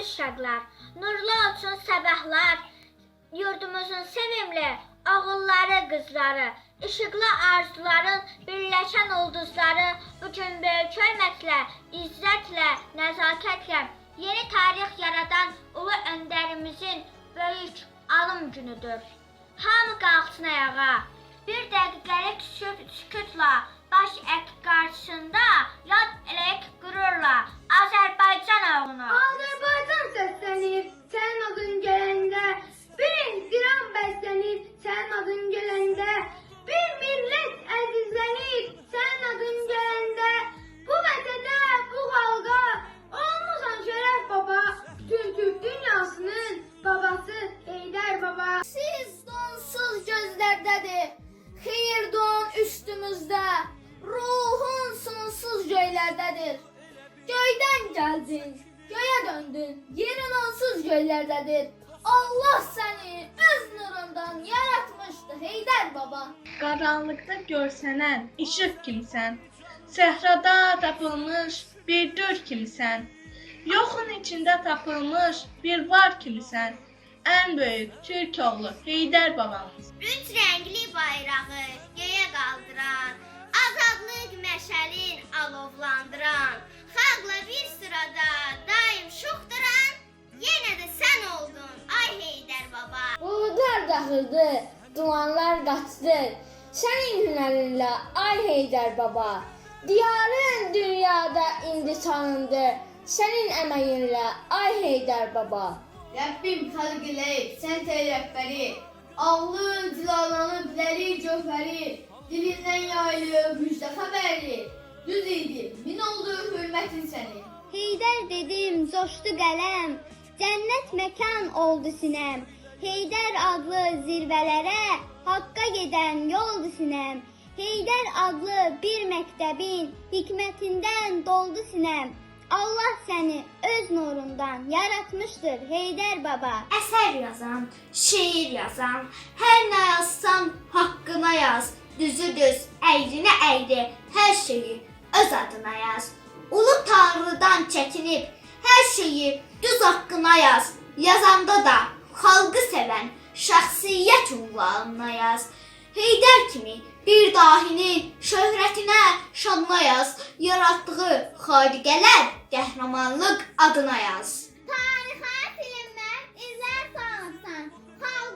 aziz uşaqlar, nurlu olsun sabahlar, yurdumuzun sevimli oğulları, qızları, işıqlı arzuların birləşən ulduzları bu gün böyük hörmətlə, izzətlə, nəzakətlə yeni tarix yaradan ulu öndərimizin böyük alım günüdür. Hamı qalxsın ayağa. Bir dəqiqəlik sükut, sükutla baş ək qarşısında yad elək qürurla Azərbaycan oğlunu. Azərbaycan səslənir sənin adın gələndə, bir ehtiram bəslənir sənin adın gələndə, bir millət əzizlənir sənin adın gələndə. Bu vətənə, bu xalqa olmusan şərəf baba, bütün Türk dünyasının babası Heydər baba. Siz donsuz gözlərdədir, xeyir don üstümüzdə, ruhun sonsuz göylərdədir. Göydən gəldin, göyə döndün, yerin onsuz göylərdədir. Allah səni öz nurundan yaratmışdı Heydər baba. Qaranlıqda görsənən işıq kimsən. Səhrada tapılmış bir dür kimsən. Yoxun içində tapılmış bir var kimsən. Ən böyük Türk oğlu Heydər babamız. Üç rəngli bayrağı baba. Buludlar dağıldı, dumanlar qaçdı. Sənin hünərinlə ay Heydər baba. Diyarın dünyada indi tanındı. Sənin əməyinlə ay Heydər baba. Rəbbim xalq eləyib, sən tey rəhbəri. Allı cilalanıb ləri gövhəri. Dilindən yayılıb müjdə xəbəri. Düz idi, min oldu hürmətin sənin. Heydər dedim, coşdu qələm. Cənnət məkan oldu sinəm. Heydər adlı zirvələrə haqqa gedən yoldu sinəm. Heydər adlı bir məktəbin hikmətindən doldu sinəm. Allah səni öz nurundan yaratmışdır Heydər baba. Əsər yazan, şeir yazan, hər nə yazsan haqqına yaz. Düzü düz, əyrinə əyri, hər şeyi öz adına yaz. Ulu Tanrıdan çəkinib hər şeyi düz haqqına yaz. Yazanda da xalqı sevən şəxsiyyət ünvanına yaz. Heydər kimi bir dahinin şöhrətinə, şanına yaz. Yaratdığı xaliqələr qəhrəmanlıq adına yaz. Tarixə silinməz izlər salırsan. Xalqın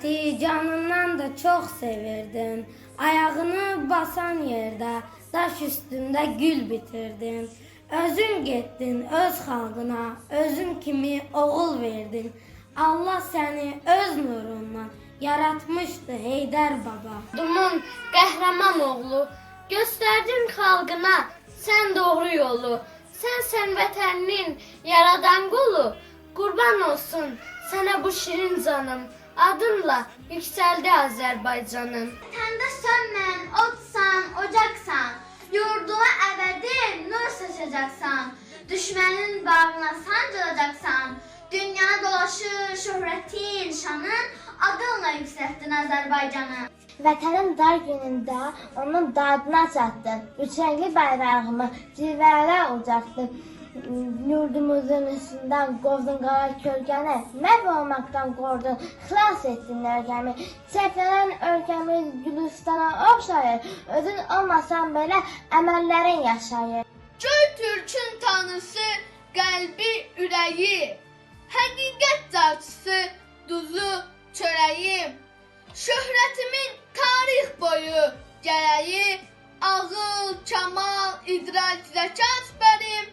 milləti canından da çox sevirdim. Ayağını basan yerdə daş üstündə gül bitirdin. Özün getdin öz xalqına, özün kimi oğul verdin. Allah səni öz nurundan yaratmışdı Heydər baba. Dumun qəhrəman oğlu, göstərdin xalqına sən doğru yolu. Sənsən vətəninin yaradan qulu. Qurban olsun sənə bu şirin canım. Adınla yüksəldi Azərbaycanım. Səndə sönmən, otsan, ocaqsan. Yurduna əbədi nur saçacaqsan. Düşmənin bağrına sancılacaqsan. Dünya dolaşır şöhrətin, şanın. Adınla yüksəltdin Azərbaycanı. Vətənin dar günündə onun dadına çatdın. Üç rəngli bayrağımı zirvələrə ucaltdın. Yurdumuzun üstündən qovdun qara kölgəni, məhv olmaqdan qorudun, xilas etdin ölkəmi. Çəklənən ölkəmiz Gülüstana oxşayır, özün olmasan belə əməllərin yaşayır. Göy Türk'ün tanrısı, qəlbi, ürəyi, həqiqət carçısı, duzu, çörəyi, şöhrətimin tarix boyu gərəyi, ağıl, kamal, idrak, zəkat bənim,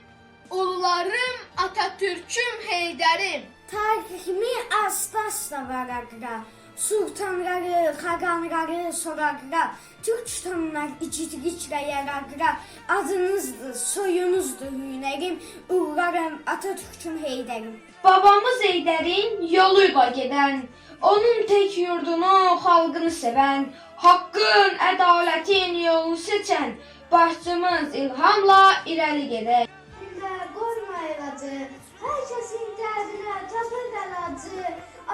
ulularım, Atatürk'üm, Heydərim. Tariximi astasla varaqda, sultanları, xaqanları soraqıra, Türk tutanlar iciklə yaraqıra, adınızdır, soyunuzdur hünərim, uğrarım Atatürk'ün heydərim. Babamız Eyder'in yoluyla giden, onun tek yurdunu, halkını seven, hakkın, adaletin yolunu seçen, başçımız ilhamla ileri gider. Qoyma elacı, hər kəsin dərdinə tapır əlacı.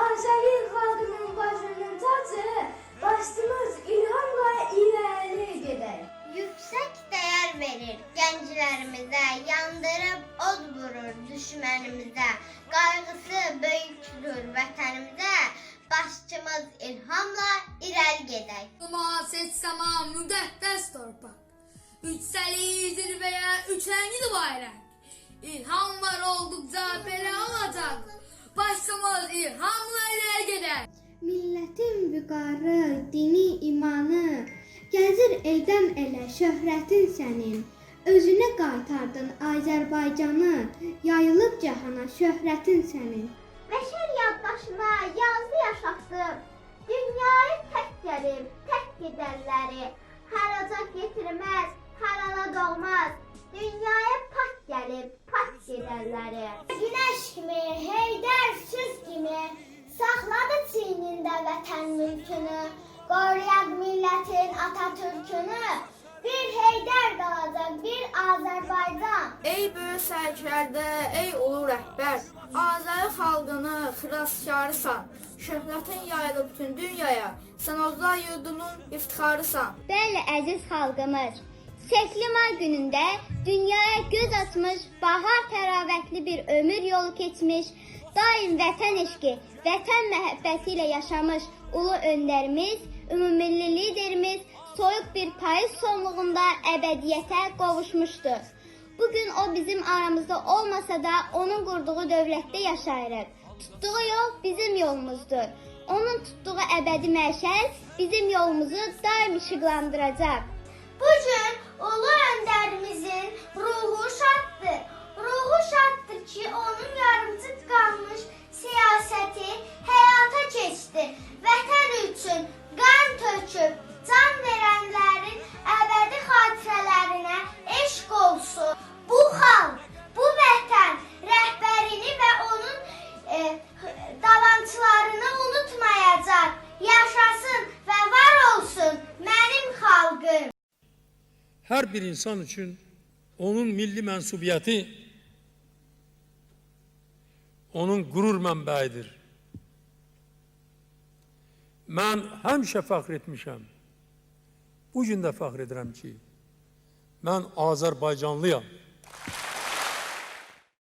Azəri xalqının başının tacı, başımız ilhamla irəli gedək. Yüksek değer verir gençlerimize, yandırıp od vurur düşmanımıza. Kaygısı büyüktür vatanımıza, başçımız ilhamla ileri gider. Ama seçsema müqəddəs torpaq. Yüksəlir zirvəyə üç rəngli bayraq. İlham var olduqca belə olacaq. Başımız ilhamla ileri gedər. Millətin vüqarı, dini, imanı gəzir eldən elə şöhrətin sənin. Özünə qaytardın Azərbaycanı, yayılıb cahana şöhrətin sənin. Beşer yaddaşına yazdı yaşattı. Dünyayı tek gelip tek giderleri. Haraca getirmez, harala doğmaz. Dünyaya pak gelip pak giderleri. Güneş gibi, heyder süz gibi. Saxladı çiynində vətən mülkünü. Qoruyaq millətin Atatürkünü. Bir Heydər qalacaq, bir Azərbaycan. Ey böyük sərkərdə, ey ulu rəhbər, Azəri xalqını xilaskarısan. Şöhrətin yayılıb bütün dünyaya. Sən ozlar yurdunun iftixarısan. Bəli əziz xalqımız, Şəkli may günündə dünyaya göz açmış, bahar təravətli bir ömür yolu keçmiş, daim vətən eşqi, vətən məhəbbəti yaşamış ulu öndərimiz, ümumilli liderimiz soyuq bir payız sonluğunda əbədiyyətə qovuşmuşdur. Bugün o bizim aramızda olmasa da onun qurduğu dövlətdə yaşayırıq. Tutduğu yol bizim yolumuzdur. Onun tutduğu əbədi məşəl bizim yolumuzu daim işıqlandıracaq. Bugün ulu önderimizin ruhu şaddır. Ruhu şaddır her bir insan için onun milli mensubiyeti onun gurur mənbəyidir. Mən həmişə fəxr etmişəm. Bu gün də fəxr edirəm ki, mən Azərbaycanlıyam.